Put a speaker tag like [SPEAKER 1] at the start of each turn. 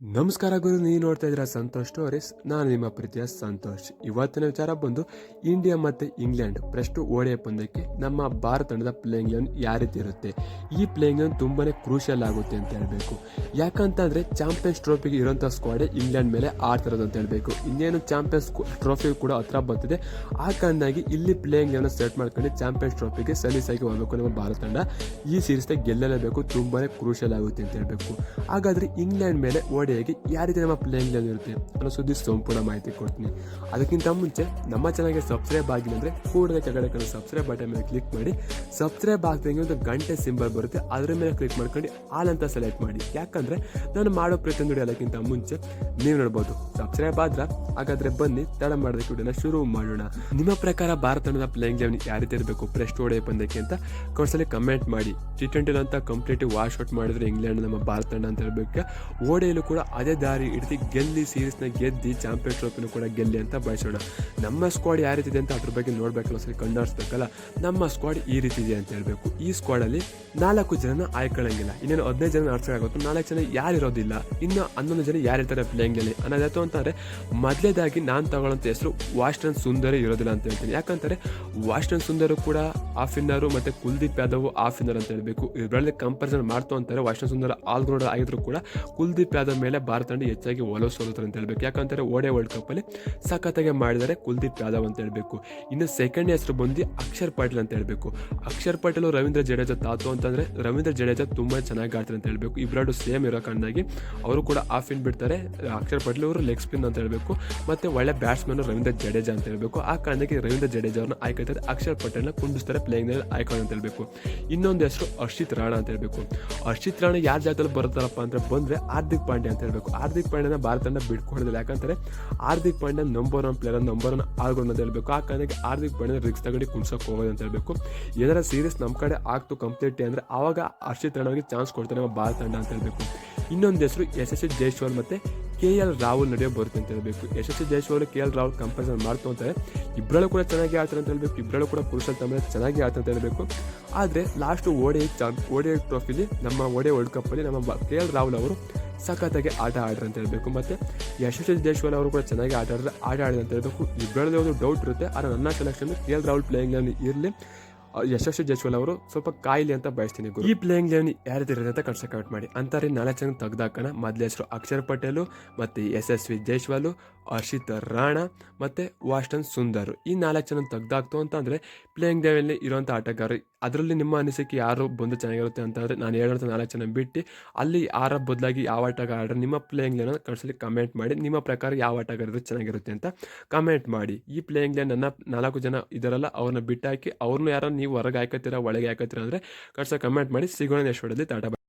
[SPEAKER 1] ನಮಸ್ಕಾರ ಗುರು, ನೀವು ನೋಡ್ತಾ ಇದ್ದೀರಾ ಸಂತೋಷ್ ಸ್ಟೋರೀಸ್. ನಾನು ನಿಮ್ಮ ಪ್ರೀತಿಯ ಸಂತೋಷ್. ಇವತ್ತಿನ ವಿಚಾರ ಬಂದು ಇಂಡಿಯಾ ಮತ್ತು ಇಂಗ್ಲೆಂಡ್ ಪ್ರಶ್ಟು ಓಡಿಯ ಪಂದ್ಯಕ್ಕೆ ನಮ್ಮ ಭಾರತ ತಂಡದ ಪ್ಲೇಯಿಂಗ್ ಲೆವೆನ್ ಯಾವ ರೀತಿ ಇರುತ್ತೆ? ಈ ಪ್ಲೇಯಿಂಗ್ ಲೆವೆನ್ ತುಂಬಾ ಕ್ರೂಷಿಯಲ್ ಆಗುತ್ತೆ ಅಂತ ಹೇಳಬೇಕು. ಯಾಕಂತಂದ್ರೆ ಚಾಂಪಿಯನ್ಸ್ ಟ್ರೋಫಿಗೆ ಇರೋಂಥ ಸ್ಕ್ವಾಡೆ ಇಂಗ್ಲೆಂಡ್ ಮೇಲೆ ಆಡ್ತಿರೋದು ಅಂತ ಹೇಳಬೇಕು. ಇನ್ನೇನು ಚಾಂಪಿಯನ್ಸ್ ಟ್ರೋಫಿ ಕೂಡ ಹತ್ರ ಬರ್ತಿದೆ. ಆ ಕಾರಣಾಗಿ ಇಲ್ಲಿ ಪ್ಲೇಯಿಂಗ್ ಲೆವೆನ್ ಸೆಟ್ ಮಾಡ್ಕೊಂಡು ಚಾಂಪಿಯನ್ಸ್ ಟ್ರೋಫಿಗೆ ಸಲೀಸಾಗಿ ಹೋಗಬೇಕು ನಮ್ಮ ಭಾರತ ತಂಡ. ಈ ಸೀರೀಸ್ನ ಗೆಲ್ಲಲೇಬೇಕು. ತುಂಬಾ ಕ್ರೂಷಿಯಲ್ ಆಗುತ್ತೆ ಅಂತ ಹೇಳಬೇಕು. ಹಾಗಾದರೆ ಇಂಗ್ಲೆಂಡ್ ಮೇಲೆ ಓಡಿಯಾಗಿ ಯಾವ ರೀತಿ ನಮ್ಮ ಪ್ಲೇಯಿಂಗ್ ಇರುತ್ತೆ ಅನ್ನೋ ಸುದ್ದಿ ಸಂಪೂರ್ಣ ಮಾಹಿತಿ ಕೊಡ್ತೀನಿ. ಅದಕ್ಕಿಂತ ಮುಂಚೆ ನಮ್ಮ ಚಾನಲ್ಗೆ ಸಬ್ಸ್ಕ್ರೈಬ್ ಆಗಿಲ್ಲ ಅಂದರೆ ಕೂಡಲೇ ಕೆಳಗಡೆ ಕಡೆ ಸಬ್ಸ್ಕ್ರೈಬ್ ಬಟನ್ ಮೇಲೆ ಕ್ಲಿಕ್ ಮಾಡಿ. ಸಬ್ಸ್ಕ್ರೈಬ್ ಆಗ್ದಂಗೆ ಒಂದು ಗಂಟೆ ಸಿಂಬಲ್ ಬರುತ್ತೆ. ಅದರ ಮೇಲೆ ಕ್ಲಿಕ್ ಮಾಡ್ಕೊಂಡು ಆಲ್ ಅಂತ ಸೆಲೆಕ್ಟ್ ಮಾಡಿ. ಯಾಕಂದ್ರೆ ನಾನು ಮಾಡೋ ಪ್ರತಿಯೊಂದು ವಿಡಿಯೋ ಎಲ್ಲಕ್ಕಿಂತ ಮುಂಚೆ ನೀವು ನೋಡ್ಬೋದು. ಸಬ್ಸ್ಕ್ರೈಬ್ ಆದ್ರೆ ಹಾಗಾದ್ರೆ ಬನ್ನಿ, ತಡ ಮಾಡೋದಕ್ಕೆ ವಿಡಿಯೋನ ಶುರು ಮಾಡೋಣ. ನಿಮ್ಮ ಪ್ರಕಾರ ಭಾರತ ತಂಡದ ಪ್ಲೇಯಿಂಗ್ ಲೆವೆನ್ ಯಾವ ರೀತಿ ಇರಬೇಕು? ಪ್ರೆಸ್ಟ್ ಓಡೆ ಪಂದ್ಯಕ್ಕೆ ಅಂತ ಕಮೆಂಟ್ ಮಾಡಿ. ಟಿ ಟ್ವೆಂಟಿ ಅಂತ ಕಂಪ್ಲೀಟ್ ವಾಶ್ ಔಟ್ ಮಾಡಿದ್ರೆ ಇಂಗ್ಲೆಂಡ್ ನಮ್ಮ ಭಾರತ ತಂಡ ಅಂತ ಹೇಳ್ಬೇಕು. ಓಡೆಯಲ್ಲೂ ಕೂಡ ಅದೇ ದಾರಿ ಹಿಡಿದು ಗೆಲ್ಲಿ ಸೀರೀಸ್ನ ಗೆದ್ದು ಚಾಂಪಿಯನ್ ಟ್ರೋಫಿನ ಕೂಡ ಗೆಲ್ಲಿ ಅಂತ ಬಯಸೋಣ ನಮ್ಮ ಸ್ಕ್ವಾಡ್ ಯಾವ ರೀತಿ ಇದೆ ಅಂತ ಅದ್ರ ಬಗ್ಗೆ ನೋಡ್ಬೇಕಲ್ಲ ಸರಿ ಕಂಡಾಡಿಸ್ಬೇಕಲ್ಲ ನಮ್ಮ ಸ್ಕ್ವಾಡ್ ಈ ರೀತಿ ಇದೆ ಅಂತ ಹೇಳಬೇಕು. ಈ ಸ್ಕ್ವಾಡಲ್ಲಿ ನಾಲ್ಕು ಜನ ಆಯ್ಕೊಳ್ಳಂಗಿಲ್ಲ ಇನ್ನೇನು ಹದಿನೈದು ಜನ ಆಡ್ಸೋಕ್ಕಾಗುತ್ತೆ ನಾಲ್ಕು ಜನ ಯಾರು ಇರೋದಿಲ್ಲ. ಇನ್ನು ಹನ್ನೊಂದು ಜನ ಯಾರು ಇರ್ತಾರೆ ಪ್ಲೇಯಿಂಗಲ್ಲಿ ಅನ್ನೋದಾಯ್ತು ಅಂತಂದರೆ ಮೊದಲೇದಾಗಿ ನಾನು ತಗೊಳ್ಳೋಂಥ ಹೆಸರು ವಾಸ್ಟನ್ ಸುಂದರ ಇರೋದಿಲ್ಲ ಅಂತ ಹೇಳ್ತೀನಿ. ಯಾಕಂತಾರೆ ವಾಸ್ಟನ್ ಸುಂದರ ಕೂಡ ಹಾಫ್ ಇನ್ನರು ಮತ್ತು ಕುಲ್ದೀಪ್ ಯಾದವ್ ಹಾಫ್ ಇನ್ನರ್ ಅಂತ ಹೇಳಬೇಕು. ಇದರಲ್ಲಿ ಕಂಪಾರಿಸನ್ ಮಾಡ್ತು ಅಂತಾರೆ. ವರ್ಷಣ ಸುಂದರ ಆಲ್ ರೌಂಡರ್ ಆಗಿದ್ರು ಕೂಡ ಕುಲ್ದೀಪ್ ಯಾದವ್ ಮೇಲೆ ಭಾರತ ತಂಡ ಹೆಚ್ಚಾಗಿ ಒಲವು ಸೋಲುತ್ತಾರೆ ಅಂತ ಹೇಳಬೇಕು. ಯಾಕಂತಾರೆ ಓಡೆ ವರ್ಲ್ಡ್ ಕಪ್ಪಲ್ಲಿ ಸಖತ್ತಾಗಿ ಮಾಡಿದರೆ ಕುಲ್ದೀಪ್ ಯಾದವ್ ಅಂತ ಹೇಳಬೇಕು. ಇನ್ನು ಸೆಕೆಂಡ್ ಹೆಸರು ಬಂದು ಅಕ್ಷರ್ ಪಾಟೀಲ್ ಅಂತ ಹೇಳಬೇಕು. ಅಕ್ಷರ್ ಪಾಟೀಲ್ ರವೀಂದ್ರ ಜಡೇಜಾ ತಾತು ಅಂತಂದರೆ ರವೀಂದ್ರ ಜಡೇಜಾ ತುಂಬ ಚೆನ್ನಾಗಿ ಆಡ್ತಾರೆ ಅಂತ ಹೇಳಬೇಕು. ಇಬ್ಬರಡು ಸೇಮ್ ಇರೋ ಕಾರಣಾಗಿ ಅವರು ಕೂಡ ಆಫ್ ಇನ್ ಬಿಡ್ತಾರೆ. ಅಕ್ಷರ್ ಪಾಟೀಲ್ ಅವರು ಲೆಗ್ ಸ್ಪಿನ್ ಅಂತ ಹೇಳಬೇಕು. ಮತ್ತು ಒಳ್ಳೆ ಬ್ಯಾಟ್ಸ್ಮನ್ ರವೀಂದ್ರ ಜಡೇಜಾ ಅಂತ ಹೇಳಬೇಕು. ಆ ಕಾರಣಕ್ಕೆ ರವೀಂದ್ರ ಜಡೇಜಾ ಅವ್ರನ್ನ ಆಯ್ಕೆ ಅಕ್ಷರ್ ಪಟೇಲ್ನ ಕುಂಡಿಸ್ತಾರೆ ಪ್ಲೇಯಿಂಗ್ ಐಕಾನ್ ಅಂತ ಹೇಳಬೇಕು. ಇನ್ನೊಂದು ಹೆಸರು ಹರ್ಷಿತ್ ರಾಣ ಅಂತ ಹೇಳಬೇಕು. ಹರ್ಷಿತ್ ರಾಣ ಯಾರ ಜಾಗದಲ್ಲಿ ಬರ್ತಾರಪ್ಪ ಅಂದ್ರೆ ಬಂದ್ರೆ ಹಾರ್ದಿಕ್ ಪಾಂಡ್ಯ ಅಂತ ಹೇಳಬೇಕು. ಹಾರ್ದಿಕ್ ಪಾಂಡ್ಯನ ಭಾರತ ತಂಡ ಬಿಟ್ಟುಕೊಡೋದಿಲ್ಲ ಯಾಕಂದರೆ Hardik Pandya number one player number one all round ಅಂತ ಹೇಳಬೇಕು. ಆ ಕಾರಣಕ್ಕೆ ಹಾರ್ದಿಕ್ ಪಾಂಡ್ಯ ರಿಕ್ಸ್ ತಗೊಂಡು ಕುಣ್ಸೋಕೆ ಹೋಗೋದು ಅಂತ ಹೇಳಬೇಕು. ಏನಾರ ಸೀರೀಸ್ ನಮ್ಮ ಕಡೆ ಆಗ್ತು ಕಂಪ್ಲೀಟ್ ಅಂದ್ರೆ ಆವಾಗ ಹರ್ಷಿತ್ ರಾಣಾಗೆ ಚಾನ್ಸ್ ಕೊಡ್ತಾರೆ ನಮ್ಮ ಭಾರತ ತಂಡ ಅಂತ ಹೇಳಬೇಕು. ಇನ್ನೊಂದು ಹೆಸರು ಎಸ್ ಎಸ್ ಜೈಶ್ವರ್ ಮತ್ತೆ ಕೆ ಎಲ್ ರಾಹುಲ್ ನಡೆಯೋ ಬರುತ್ತೆ ಅಂತ ಹೇಳಬೇಕು. Yashasvi Jaiswal K L Rahul comparison ಮಾಡ್ತು ಅಂತಾರೆ ಇಬ್ಬರಲ್ಲೂ ಕೂಡ ಚೆನ್ನಾಗಿ ಆಡ್ತಾರೆ ಅಂತ ಹೇಳಬೇಕು. ಇಬ್ಬರಲ್ಲೂ ಕೂಡ ಪುರುಷರ ತಮ್ಮ ಚೆನ್ನಾಗಿ ಆಡ್ತಾರೆ ಅಂತ ಹೇಳಬೇಕು. ಆದರೆ ಲಾಸ್ಟ್ ಓಡೆ ಚಾಂಪ್ ಓಡೆ ಟ್ರೋಫಿಲಿ ನಮ್ಮ ಓಡೆ ವರ್ಲ್ಡ್ ಕಪ್ಪಲ್ಲಿ ನಮ್ಮ ಕೆ ಎಲ್ ರಾಹುಲ್ ಅವರು ಸಖತ್ತಾಗಿ ಆಟ ಆಡ್ರಿ ಅಂತ ಹೇಳಬೇಕು. ಮತ್ತು ಯಶಸ್ವಿ ಜೈಶ್ವರ್ ಅವರು ಕೂಡ ಚೆನ್ನಾಗಿ ಆಟ ಆಡಿದ್ರೆ ಆಟ ಆಡಿದೆ ಅಂತ ಹೇಳಬೇಕು. ಇಬ್ಬರಲ್ಲಿ ಒಂದು ಡೌಟ್ ಇರುತ್ತೆ. ಆದರೆ ನನ್ನ selection K L Rahul playing ಇರಲಿ. ಯಶಸ್ವಿ ಜೈಸ್ವಾಲ್ ಅವರು, ಸ್ವಲ್ಪ ಕಾಯಿಲೆ ಅಂತ ಬಯಸ್ತೀನಿ ಗುರು. ಈ ಪ್ಲೇಯಿಂಗ್ ಲೆವೆನ್ ಯಾರು ಇರುತ್ತೆ ಅಂತ ಕಮೆಂಟ್ ಮಾಡಿ. ಅಂತಾರೆ ನಾಲ್ಕು ಜನ ತೆಗ್ದಾಕೋಣ. ಮೊದಲ ಹೆಸರು ಅಕ್ಷರ್ ಪಟೇಲು, ಮತ್ತು ಯಶಸ್ವಿ ಜೈಸ್ವಾಲು, ಹರ್ಷಿತ್ ರಾಣಾ, ಮತ್ತು ವಾಸ್ಟನ್ ಸುಂದರ್. ಈ ನಾಲ್ಕು ಜನ ತೆಗ್ದಾಕ್ತು ಅಂತಂದರೆ ಪ್ಲೇಯಿಂಗ್ ಲೆವೆಲ್ಲಿ ಇರುವಂಥ ಆಟಗಾರರು ಅದರಲ್ಲಿ ನಿಮ್ಮ ಅನಿಸಿಕೆ ಯಾರು ಬಂದು ಚೆನ್ನಾಗಿರುತ್ತೆ ಅಂತಂದರೆ ನಾನು ಹೇಳೋಂಥ ನಾಲ್ಕು ಜನ ಬಿಟ್ಟು ಅಲ್ಲಿ ಯಾರ ಬದಲಾಗಿ ಯಾವ ಆಟಗಾರ ನಿಮ್ಮ ಪ್ಲೇಯಿಂಗ್ ಲೈನ್ ಕಳಿಸಲಿ ಕಮೆಂಟ್ ಮಾಡಿ, ನಿಮ್ಮ ಪ್ರಕಾರ ಯಾವ ಆಟಗಾರರು ಚೆನ್ನಾಗಿರುತ್ತೆ ಅಂತ ಕಮೆಂಟ್ ಮಾಡಿ. ಈ ಪ್ಲೇಯಿಂಗ್ ಲೈನ್ ನನ್ನ ನಾಲ್ಕು ಜನ ಇದರಲ್ಲ ಅವ್ರನ್ನ ಬಿಟ್ಟಾಕಿ ಅವ್ರನ್ನ ಯಾರೋ ನೀವು ಹೊರಗೆ ಹಾಕತ್ತೀರ, ಒಳಗೆ ಹಾಕತ್ತೀರ ಅಂದರೆ ಕಳ್ಸ ಕಮೆಂಟ್ ಮಾಡಿ. ಸಿಗೋಣ ನೆಕ್ಸ್ಟ್ ಟಾಟಾ